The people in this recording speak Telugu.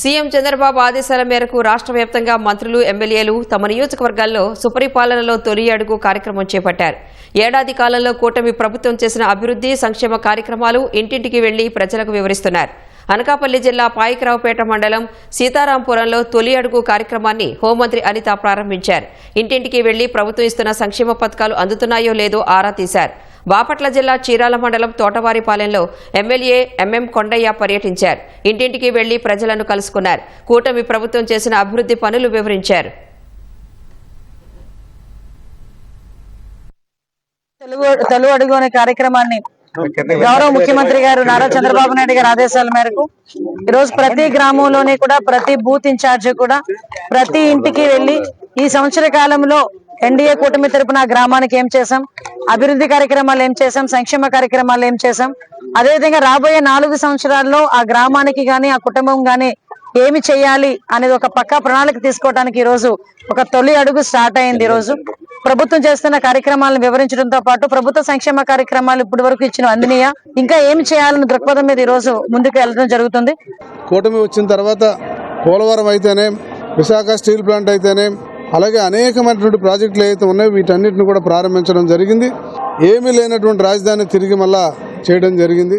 సీఎం చంద్రబాబు ఆదేశాల మేరకు రాష్ట్ర వ్యాప్తంగా మంత్రులు ఎమ్మెల్యేలు తమ నియోజకవర్గాల్లో సుపరిపాలనలో తొలి అడుగు కార్యక్రమం చేపట్టారు. ఏడాది కాలంలో కూటమి ప్రభుత్వం చేసిన అభివృద్ధి సంక్షేమ కార్యక్రమాలు ఇంటింటికి వెళ్ళి ప్రజలకు వివరిస్తున్నారు. అనకాపల్లి జిల్లా పాయికరావుపేట మండలం సీతారాంపురంలో తొలి అడుగు కార్యక్రమాన్ని హోంమంత్రి అనిత ప్రారంభించారు. ఇంటింటికి వెళ్ళి ప్రభుత్వం ఇస్తున్న సంక్షేమ పథకాలు అందుతున్నాయో లేదో ఆరా తీశారు. బాపట్ల జిల్లా చీరాల మండలం తోటవారిపాలెంలో ఎమ్మెల్యే ఎంఎం కొండయ్య పర్యటించారు. ఇంటింటికి వెళ్ళి ప్రజలను కలుసుకున్నారు. కూటమి ప్రభుత్వం చేసిన అభివృద్ధి పనులు వివరించారు. తెలుగు తెలుగు అడుగు అనే కార్యక్రమాన్ని గౌరవ ముఖ్యమంత్రి గారు నారా చంద్రబాబు నాయుడు గారి ఆదేశాల మేరకు ఈరోజు రోజు ప్రతి గ్రామంలోనే కూడా ప్రతి బూత్ ఇన్ఛార్జ్ కూడా ప్రతి ఇంటికి వెళ్ళి ఈ సంవత్సర కాలంలో ఎన్డీఏ కూటమి తరపున గ్రామానికి ఏం చేశాం? అభివృద్ధి కార్యక్రమాలు ఏం చేశాం? సంక్షేమ కార్యక్రమాలు ఏం చేశాం? అదేవిధంగా రాబోయే నాలుగు సంవత్సరాల్లో ఆ గ్రామానికి గాని ఆ కుటుంబం గాని ఏమి చేయాలి అనేది ఒక పక్కా ప్రణాళిక తీసుకోవడానికి ఈ రోజు ఒక తొలి అడుగు స్టార్ట్ అయింది ఈ రోజు ప్రభుత్వం చేస్తున్న కార్యక్రమాలను వివరించడంతో పాటు ప్రభుత్వ సంక్షేమ కార్యక్రమాలు ఇప్పటి వరకు ఇచ్చిన అందినయా? ఇంకా ఏమి చేయాలని దృక్పథం మీద ఈ రోజు ముందుకు వెళ్ళడం జరుగుతుంది. కూటమి వచ్చిన తర్వాత పోలవరం అయితేనే విశాఖ స్టీల్ ప్లాంట్ అయితేనే అలాగే అనేకమైనటువంటి ప్రాజెక్టులు ఏవైతే ఉన్నాయో వీటన్నిటిని కూడా ప్రారంభించడం జరిగింది. ఏమీ లేనటువంటి రాజధాని తిరిగి మళ్ళా చేయడం జరిగింది.